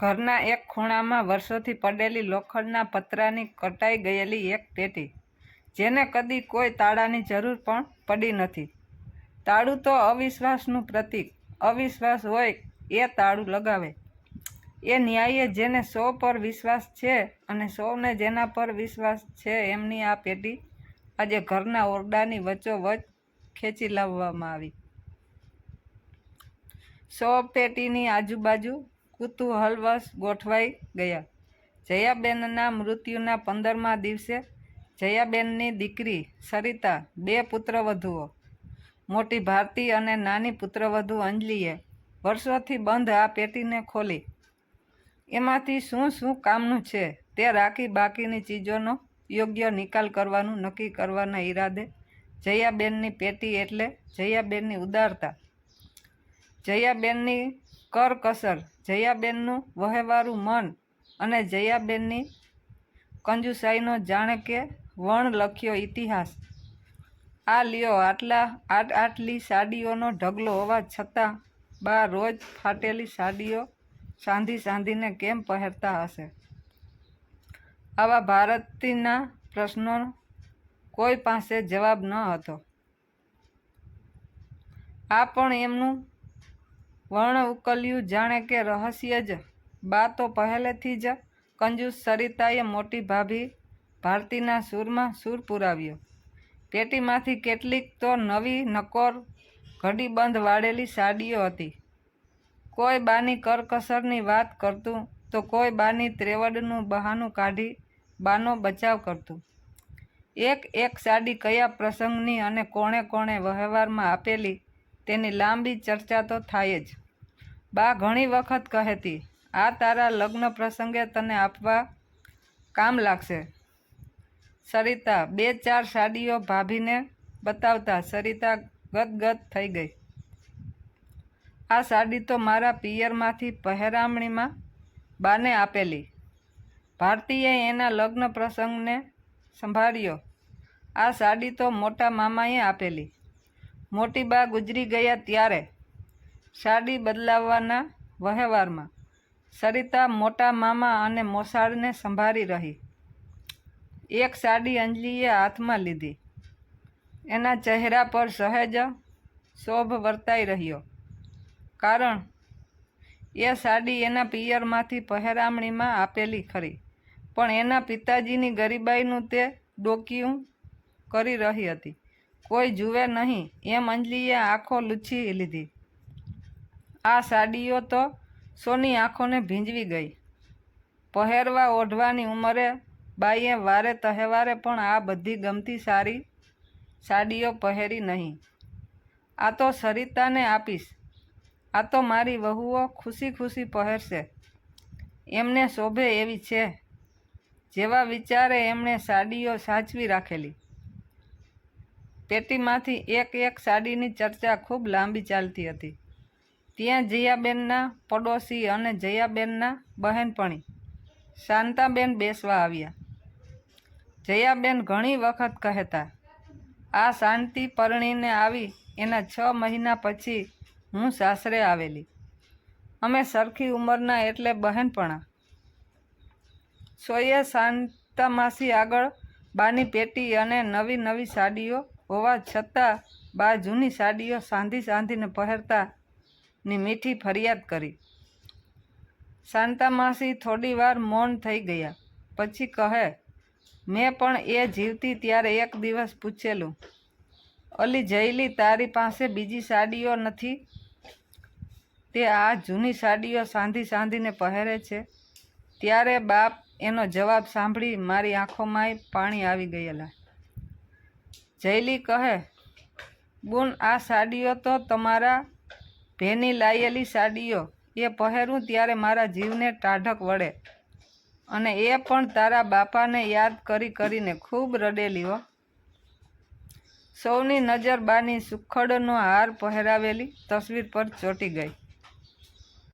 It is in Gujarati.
ઘરના એક ખૂણામાં વર્ષોથી પડેલી લોખંડના પતરાની કટાઈ ગયેલી એક પેટી, જેને કદી કોઈ તાળાની જરૂર પણ પડી નથી. તાળું તો અવિશ્વાસનું પ્રતીક, અવિશ્વાસ હોય એ તાળું લગાવે. એ ન્યાયે જેને સો પર વિશ્વાસ છે અને સૌને જેના પર વિશ્વાસ છે એમની આ પેટી આજે ઘરના ઓરડાની વચ્ચોવચ ખેંચી લાવવામાં આવી. સો પેટીની આજુબાજુ કુતૂહલવશ ગોઠવાઈ ગયા. જયાબેનના મૃત્યુના પંદરમા દિવસે જયાબેનની દીકરી સરિતા બે પુત્રવધુઓ, મોટી ભારતી અને નાની પુત્રવધુ અંજલિએ વર્ષોથી બંધ આ પેટીને ખોલી. એમાંથી શું શું કામનું છે તે રાખી બાકીની ચીજોનો યોગ્ય નિકાલ કરવાનું નક્કી કરવાના ઈરાદે જયાબેનની પેટી એટલે જયાબેનની ઉદારતા. જયાબેનની કરકસર જયાબેનનું વહેવારું મન અને જયાબેનની કંજુસાઈનો જાણે કે વણ લખ્યો ઇતિહાસ. આ લ્યો આટલા આટ આટલી સાડીઓનો ઢગલો હોવા છતાં બા રોજ ફાટેલી સાડીઓ સાંધી સાંધીને કેમ પહેરતા હશે? આવા ભારતીના પ્રશ્નો કોઈ પાસે જવાબ ન હતો. આ પણ એમનું વર્ણ ઉકલ્યું જાણે કે રહસ્ય જ. બા તો પહેલેથી જ કંજૂસ સરિતાએ મોટી ભાભી ભારતીના સૂરમાં સૂર પુરાવ્યો. પેટીમાંથી કેટલીક તો નવી નકોર ઘડીબંધ વાળેલી સાડીઓ હતી. કોઈ બાની કરકસરની વાત કરતું તો કોઈ બાની ત્રેવડનું બહાનું કાઢી બાનો બચાવ કરતું. એક એક સાડી કયા પ્રસંગની અને કોણે કોણે વ્યવહારમાં આપેલી તેની લાંબી ચર્ચા તો થાય જ. બા ઘણી વખત કહેતી, આ તારા લગ્ન પ્રસંગે તને આપવા કામ લાગશે. સરિતા બે ચાર સાડીઓ ભાભીને બતાવતા સરિતા ગદગદ થઈ ગઈ. આ સાડી તો મારા પિયરમાંથી પહેરામણીમાં બાને આપેલી. ભારતીએ એના લગ્ન પ્રસંગને સંભાળ્યો. આ સાડી તો મોટા મામાએ આપેલી. મોટી બા ગુજરી ગયા ત્યારે સાડી બદલાવવાના વહેવારમાં સરિતા મોટા મામા અને મોસાળને સંભાળી રહી. એક સાડી અંજલીએ હાથમાં લીધી. એના ચહેરા પર સહેજ શોભ વર્તાઈ રહ્યો. કારણ એ સાડી એના પિયરમાંથી પહેરામણીમાં આપેલી ખરી, પણ એના પિતાજીની ગરીબાઈનું તે ડોકિયું કરી રહી હતી. કોઈ જુએ નહીં. એમ અંજલીએ આંખો લૂછી લીધી. આ સાડીઓ તો સોની આંખોને ભીંજવી ગઈ. પહેરવા ઓઢવાની ઉંમરે બાઈએ વારે તહેવારે પણ આ બધી ગમતી સારી સાડીઓ પહેરી નહીં. આ તો સરિતાને આપીશ. આ તો મારી વહુઓ ખુશી ખુશી પહેરશે. એમને શોભે એવી છે. જેવા વિચારે એમણે સાડીઓ સાચવી રાખેલી. પેટીમાંથી એક એક સાડીની ચર્ચા ખૂબ લાંબી ચાલતી હતી. ત્યાં જયાબેનના પડોશી અને જયાબેનના બહેનપણી શાંતાબેન બેસવા આવ્યા. જયાબેન ઘણી વખત કહેતા, આ શાંતિ પરણીને આવી, એના છ મહિના પછી હું સાસરે આવેલી. અમે સરખી ઉંમરના એટલે બહેનપણા. સોએ શાંતામાસી આગળ બાની પેટી અને નવી નવી સાડીઓ હોવા છતાં બા જૂની સાડીઓ સાંધી સાંધીને પહેરતાની મીઠી ફરિયાદ કરી. શાંતામાસી થોડી વાર મૌન થઈ ગયા. પછી કહે, મેં પણ એ જીવતી ત્યારે એક દિવસ પૂછેલું, અલી જયલી, તારી પાસે બીજી સાડીઓ નથી? તે આ જૂની સાડીઓ સાંધી સાંધીને પહેરે છે? ત્યારે બાપ એનો જવાબ સાંભળી મારી આંખોમાંય પાણી આવી ગયેલા. જયલી કહે, બુન, આ સાડીઓ તો તમારા ભેની લાયેલી સાડીઓ. એ પહેરું ત્યારે મારા જીવને ટાઢક વળે. અને એ પણ તારા બાપાને યાદ કરી કરીને ખૂબ રડેલી હો. સૌની નજર બાની સુખડનો હાર પહેરાવેલી તસવીર પર ચોંટી ગઈ.